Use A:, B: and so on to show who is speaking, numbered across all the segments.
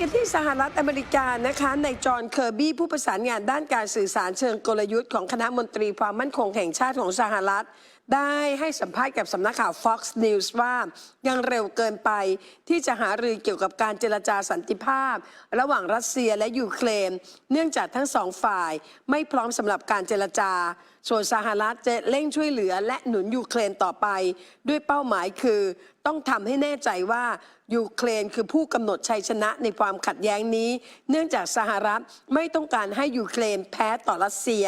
A: กันที่สหรัฐอเมริกานะคะในจอห์นเคอร์บี้ผู้ประสานงานด้านการสื่อสารเชิงกลยุทธ์ของคณะมนตรีความมั่นคงแห่งชาติของสหรัฐ ได้ให้สัมภาษณ์กับสำนักข่าว Fox News ว่ายังเร็วเกินไปที่จะหารือเกี่ยวกับการเจรจาสันติภาพ ระหว่างรัสเซียและยูเครนเนื่องจากทั้งสองฝ่ายไม่พร้อมสำหรับการเจรจา ส่วนสหรัฐจะเร่งช่วยเหลือและหนุนยูเครนต่อไป ด้วยเป้าหมายคือ ต้องทำให้แน่ใจว่ายูเครนคือผู้กำหนดชัยชนะในความขัดแย้งนี้ เนื่องจากสหรัฐไม่ต้องการให้ยูเครนแพ้ต่อรัสเซีย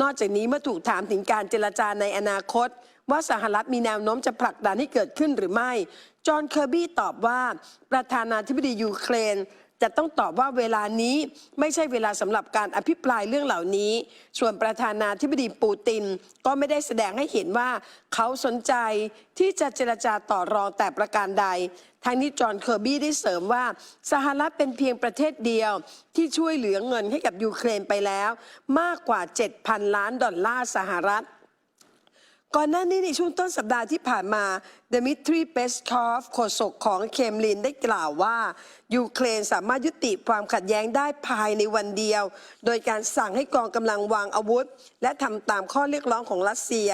A: นอกจากนี้เมื่อถูกถามถึงการเจรจาในอนาคต ว่าสหรัฐมีแนวโน้มจะผลักดันให้เกิดขึ้นหรือไม่ จอห์นเคอร์บี้ตอบว่า ประธานาธิบดียูเครน จะต้องตอบว่าเวลานี้ไม่ใช่เวลาสำหรับการอภิปรายเรื่องเหล่านี้ ส่วนประธานาธิบดีปูตินก็ไม่ได้แสดงให้เห็นว่าเขาสนใจที่จะเจรจาต่อรองแต่ประการใดทางนี้จอห์นเคอร์บี้ได้เสริมว่า สหรัฐเป็นเพียงประเทศเดียวที่ช่วยเหลือเงินให้กับยูเครนไปแล้ว มากกว่า 7,000 ล้านดอลลาร์สหรัฐ ก่อนหน้านี้ในช่วงต้นสัปดาห์ที่ผ่านมาเดมิทรีเปสคอฟโฆษกของเคมลินได้กล่าวว่า ยูเครนสามารถยุติความขัดแย้งได้ภายในวันเดียว โดยการสั่งให้กองกำลังวางอาวุธ และทำตามข้อเรียกร้องของรัสเซีย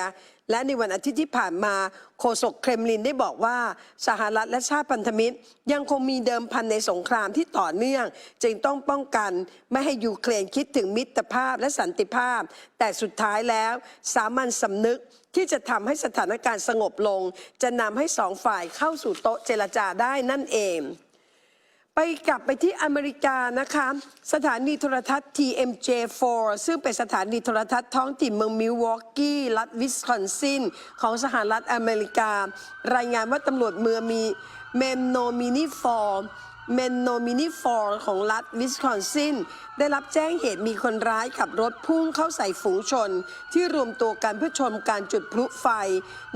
A: และในวันอาทิตย์ที่ผ่านมาโฆษกเครมลินได้บอกว่าสหรัฐและชาติพันธมิตร ยังคงมีเดิมพันในสงครามที่ต่อเนื่อง จึงต้องป้องกันไม่ให้ยูเครนคิดถึงมิตรภาพและสันติภาพ แต่สุดท้ายแล้ว สามัญสำนึกที่จะทำให้สถานการณ์สงบลง จะนำให้สองฝ่ายเข้าสู่โต๊ะเจรจาได้นั่นเอง ไปกลับไปที่อเมริกานะคะ สถานีโทรทัศน์ TMJ4 ซึ่งเป็นสถานีโทรทัศน์ท้องถิ่นเมืองมิลวอกกี้รัฐวิสคอนซิน ของสหรัฐอเมริกา รายงานว่าตำรวจเมืองมีเมมโนมินิฟอร์ เมนโนมินิฟอร์ของรัฐวิสคอนซิน ได้รับแจ้งเหตุมีคนร้ายขับรถพุ่งเข้าใส่ฝูงชน ที่รวมตัวกันเพื่อชมการจุดพลุไฟ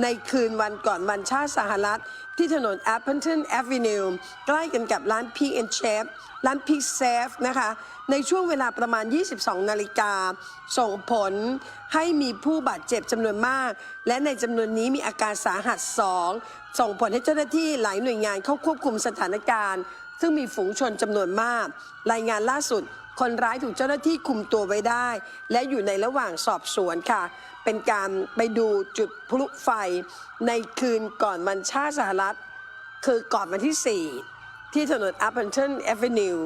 A: ในคืนวันก่อนวันชาติสหรัฐ ที่ถนน Appleton Avenue ใกล้กันกับร้าน Peak and Chef ร้าน Peak Safe นะคะ ในช่วงเวลาประมาณ 22 นาฬิกา ส่งผลให้มีผู้บาดเจ็บจำนวนมาก และในจำนวนนี้มีอาการสาหัสสองส่งผลให้เจ้าหน้าที่หลายหน่วยงานเข้าควบคุมสถานการณ์ ซึ่งมีฝูงชนจำนวนมาก รายงานล่าสุด คนร้ายถูกเจ้าหน้าที่คุมตัวไว้ได้ และอยู่ในระหว่างสอบสวนค่ะ เป็นการไปดูจุดพลุไฟ ในคืนก่อนวันชาติสหรัฐ คือก่อนวันที่ 4 ที่ถนน Appleton Avenue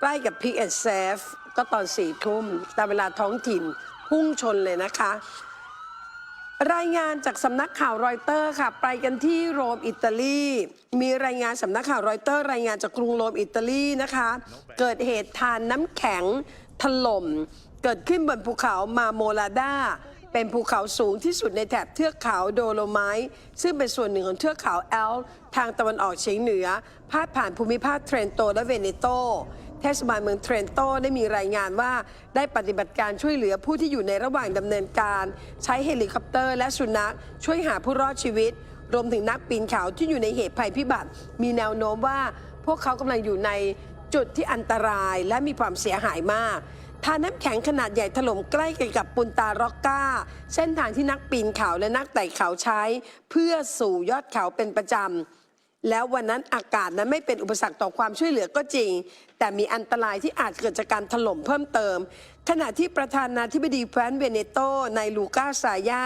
A: ใกล้กับ Peak and Safe ก็ตอนสี่ทุ่มตามเวลาท้องถิ่นพุ่งชนเลยนะคะ รายงานจากสำนักข่าวรอยเตอร์ค่ะ ไปกันที่โรมอิตาลี มีรายงานสำนักข่าวรอยเตอร์ รายงานจากกรุงโรมอิตาลีนะคะ เกิดเหตุทานน้ำแข็งถล่ม เกิดขึ้นบนภูเขามาโมลาดาเป็นภูเขาสูงที่สุดในแถบเทือกเขาโดโลไมต์ซึ่งเป็นส่วนหนึ่งของเทือกเขาแอล ทางตะวันออกเฉียงเหนือ พาดผ่านภูมิภาคเทรนโตและเวเนโต เทศบาลเมืองเทรนโตได้มีรายงานว่า ได้ปฏิบัติการช่วยเหลือผู้ที่อยู่ในระหว่างดำเนินการ ใช้เฮลิคอปเตอร์และสุนัข ช่วยหาผู้รอดชีวิต รวมถึงนักปีนเขาที่อยู่ในเหตุภัยพิบัติ มีแนวโน้มว่า พวกเขากำลังอยู่ในจุดที่อันตรายและมีความเสียหายมากทาน้ำแข็งขนาดใหญ่ถล่มใกล้กันกับปุนตาร็อกกาเส้นทางที่นักปีนเขาและนักไต่เขาใช้ เพื่อสู่ยอดเขาเป็นประจำแล้ววันนั้นอากาศนั้นไม่เป็นอุปสรรคต่อความช่วยเหลือก็จริงแต่มีอันตรายที่อาจเกิดจากการถล่มเพิ่มเติม ขณะที่ประธานาธิบดีแคว้นเวเนโตในายลูกาซายา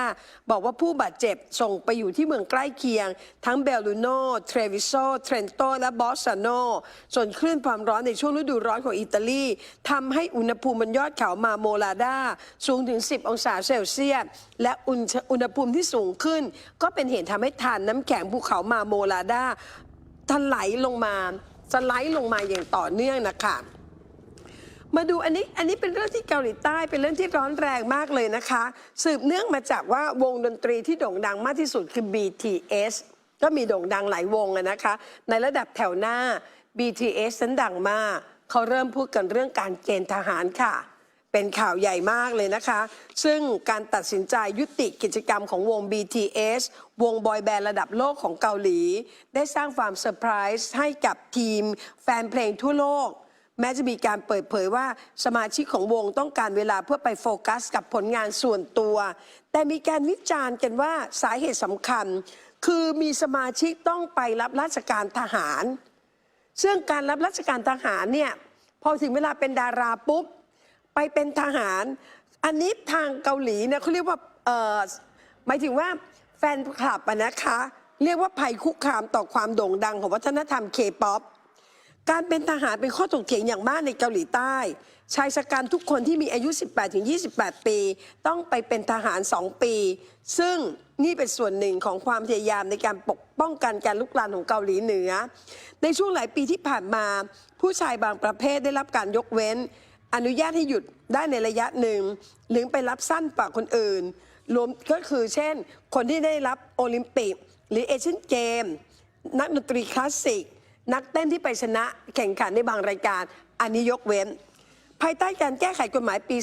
A: บอกว่าผู้บาดเจ็บส่งไปอยู่ที่เมืองใกล้เคียง ทั้งเบลลูโนเทรวิโซเทรนโตและบอสซาโนส่วนคลื่นความร้อนในช่วงฤดูร้อนของอิตาลีทำให้อุณหภูมิบนยอดเขามาโมลาดาสูงถึง 10 องศาเซลเซียสและอุณอุณหภูมิที่สูงขึ้น ก็เป็นเหตุทำให้ทานน้ำแข็งภูเขามาโมลาดาถลายลงมา สไลด์ลงมาอย่างต่อเนื่องนะคะมาดูอันนี้อันนี้เป็นเรื่องที่เกาหลีใต้เป็นเรื่องที่ร้อนแรงมากเลยนะคะ สืบเนื่องมาจากว่าวงดนตรีที่โด่งดังมากที่สุดคือ BTS ก็มีโด่งดังหลายวงนะคะ ในระดับแถวหน้า BTS นั้นดังมาก เขาเริ่มพูดกันเรื่องการเกณฑ์ทหารค่ะ เป็นข่าวใหญ่มากเลยนะคะ ซึ่งการตัดสินใจยุติกิจกรรมของวง BTS วงบอยแบนด์ระดับโลกของเกาหลี ได้สร้างความเซอร์ไพรส์ให้กับทีมแฟนเพลงทั่วโลก แม้จะมีการเปิดเผยว่าสมาชิกของวงต้องการเวลาเพื่อไปโฟกัสกับผลงานส่วนตัว แต่มีการวิจารณ์กันว่าสาเหตุสำคัญ คือมีสมาชิกต้องไปรับราชการทหาร ซึ่งการรับราชการทหารเนี่ยพอถึงเวลาเป็นดาราปุ๊บ ไปเป็นทหาร อันนี้ทางเกาหลีเนี่ยเขาเรียกว่าเออหมายถึงว่าแฟนคลับอะนะคะ เรียกว่าภัยคุกคามต่อความโด่งดังของวัฒนธรรมเคป๊อปการเป็นทหารเป็นข้อถกเถียงอย่างมากในเกาหลีใต้ ชายชะกันทุกคนที่มีอายุ 18-28 ปี ต้องไปเป็นทหาร 2 ปี ซึ่งนี่เป็นส่วนหนึ่งของความพยายามในการปกป้องกันการลุกลามของเกาหลีเหนือ ในช่วงหลายปีที่ผ่านมา ผู้ชายบางประเภทได้รับการยกเว้น อนุญาตให้หยุดได้ในระยะหนึ่ง หรือไปรับสั้นกว่าคนอื่น รวมก็คือเช่น คนที่ได้รับโอลิมปิก หรือเอเชียนเกม นักดนตรีคลาสสิก นักเต้นที่ไปชนะแข่งขันในบางรายการ อันนี้ยกเว้น ภายใต้การแก้ไขกฎหมายปี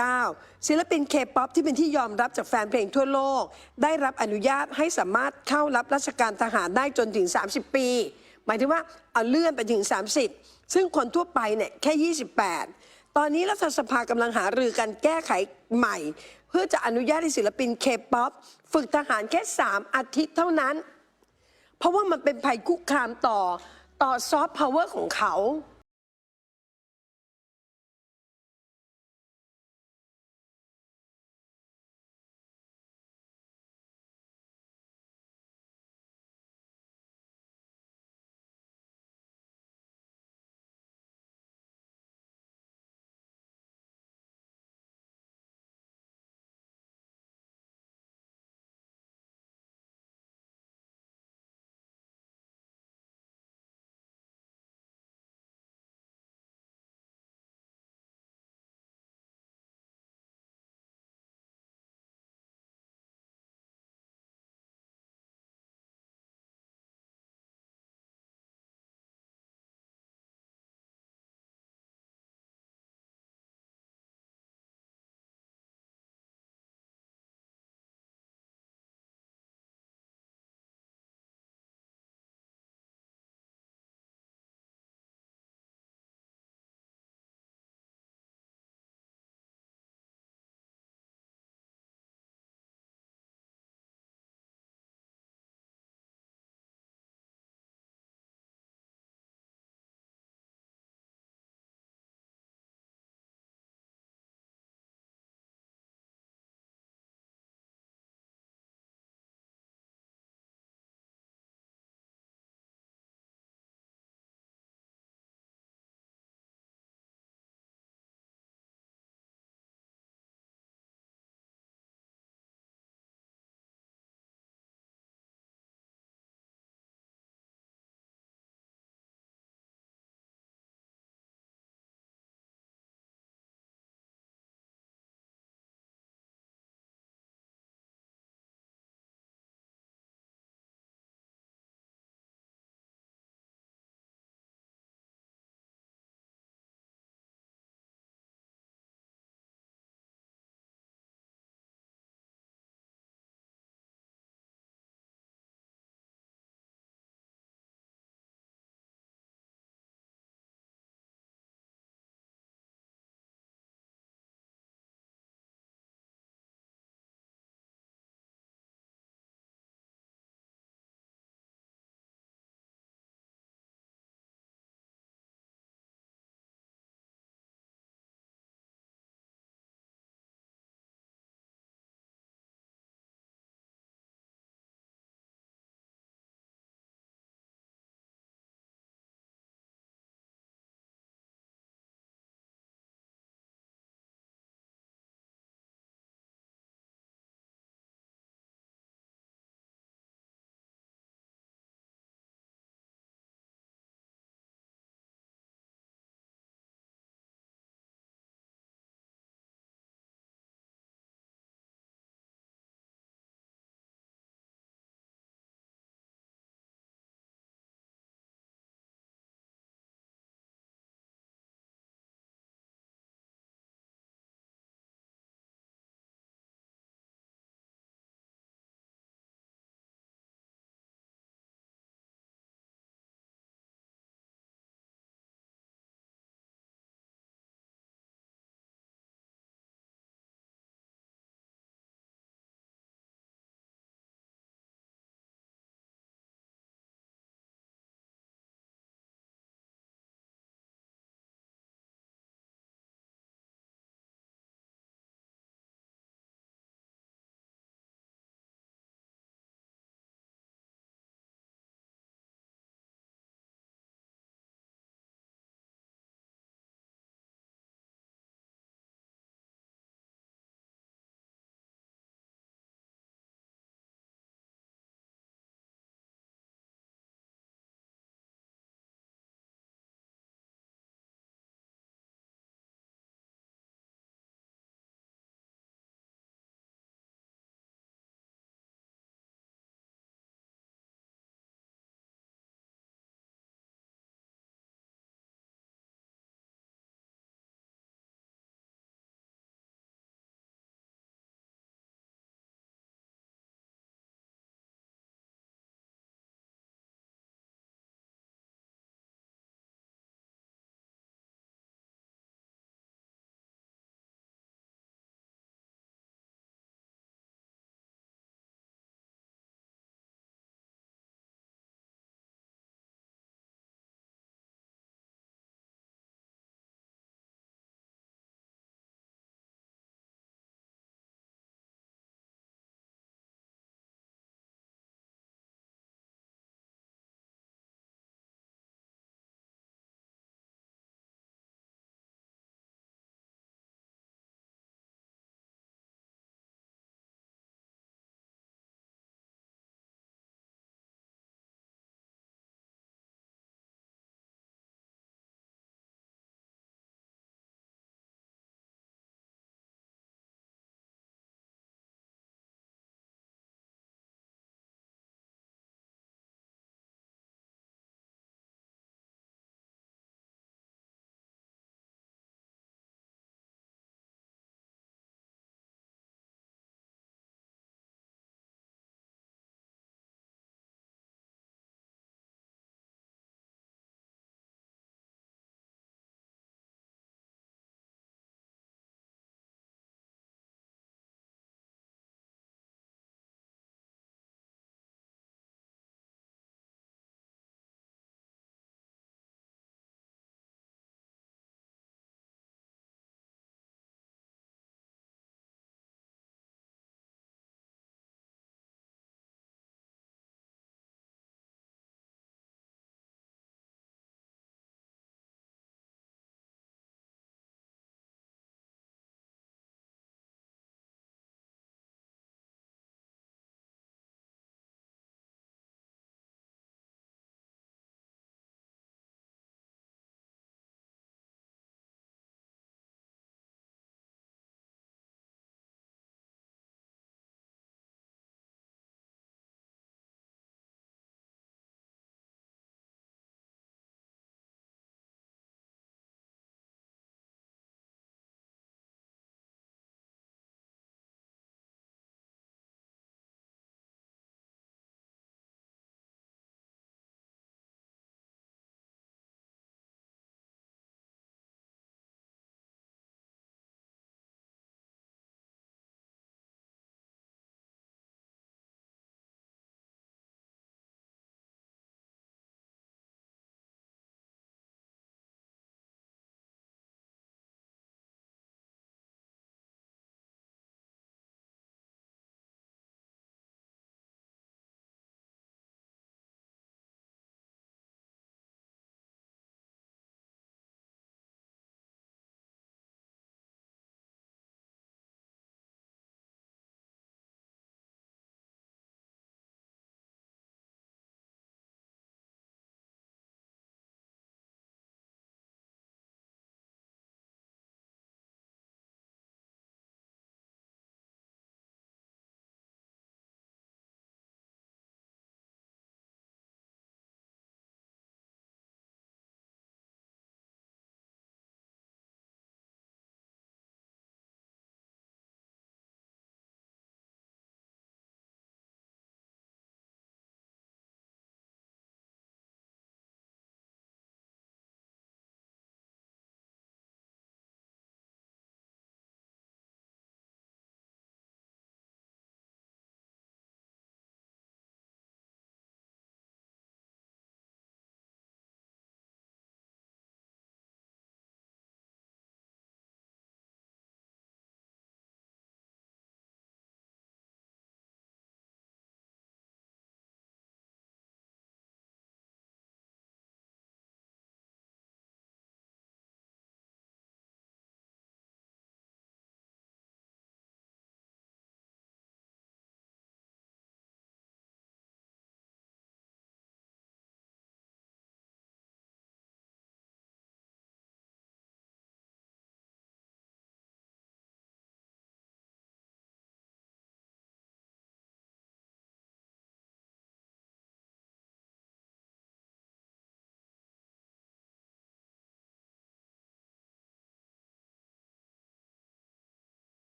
A: 2019 ศิลปินเคป๊อปที่เป็นที่ยอมรับจากแฟนเพลงทั่วโลก ได้รับอนุญาตให้สามารถเข้ารับราชการทหารได้จนถึง 30 ปี หมายถึงว่าเอาเลื่อนไปถึง 30ซึ่งคนทั่วไปเนี่ยแค่ 28 ตอนนี้รัฐสภากำลังหารือกันแก้ไขใหม่ เพื่อจะอนุญาตให้ศิลปินเคป๊อปฝึกทหารแค่ 3 อาทิตย์เท่านั้น เพราะว่ามันเป็นภัยคุกคามต่อต่อซอฟต์พาวเวอร์ของเขา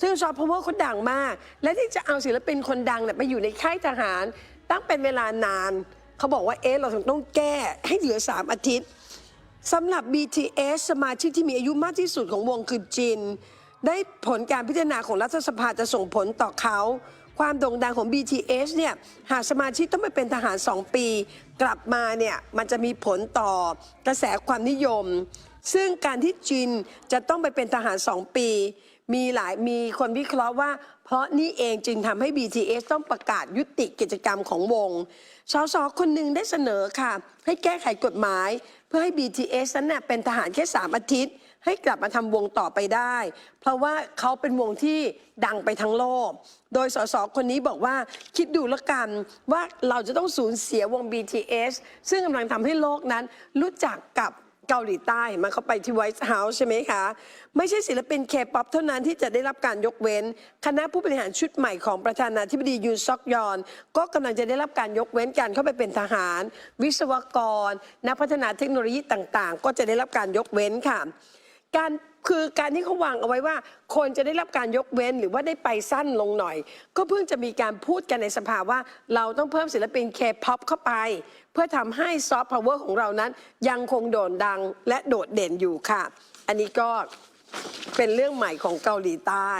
A: ซึ่งซอฟต์พาวเวอร์เขาดังมาก และที่จะเอาศิลปินคนดังเนี่ยไปอยู่ในค่ายทหาร ตั้งเป็นเวลานาน เขาบอกว่าเอ๊ะเราถึงต้องแก้ให้เหลือ 3 อาทิตย์สำหรับ BTS สมาชิกที่มีอายุมากที่สุดของวงคือจิน ได้ผลการพิจารณาของรัฐสภาจะส่งผลต่อเขา ความโด่งดังของ BTS เนี่ยหากสมาชิกต้องไปเป็นทหาร 2 ปี กลับมาเนี่ยมันจะมีผลต่อกระแสความนิยม ซึ่งการที่จินจะต้องไปเป็นทหาร2ปี มีหลายมีคนวิเคราะห์ว่า เพราะนี่เองจึงทำให้ BTS ต้องประกาศยุติกิจกรรมของวงสสคนหนึ่งได้เสนอค่ะ ให้แก้ไขกฎหมาย เพื่อให้ BTS นั้นน่ะเป็นทหารแค่ 3 อาทิตย์ ให้กลับมาทำวงต่อไปได้ เพราะว่าเขาเป็นวงที่ดังไปทั้งโลก โดยสสคนนี้บอกว่าคิดดูแล้วกันว่าเราจะต้องสูญเสียวง BTS ซึ่งกำลังทำให้โลกนั้นรู้จักกับ เกาหลีใต้มันเขาไปที่ไวท์เฮาส์ใช่ไหมคะ ไม่ใช่ศิลปินเคป๊อปเท่านั้นที่จะได้รับการยกเว้น คณะผู้บริหารชุดใหม่ของประธานาธิบดียูนซอกยอน ก็กำลังจะได้รับการยกเว้นการเข้าไปเป็นทหาร วิศวกร นักพัฒนาเทคโนโลยีต่างๆ ก็จะได้รับการยกเว้นค่ะ การ คือการที่เขาวางเอาไว้ว่า คนจะได้รับการยกเว้นหรือว่าได้ไปสั้นลงหน่อย ก็เพิ่งจะมีการพูดกันในสภาว่า เราต้องเพิ่มศิลปินเคป๊อปเข้าไป เพื่อทำให้ซอฟต์พาวเวอร์ของเรานั้น ยังคงโด่งดังและโดดเด่นอยู่ค่ะ อันนี้ก็เป็นเรื่องใหม่ของเกาหลีใต้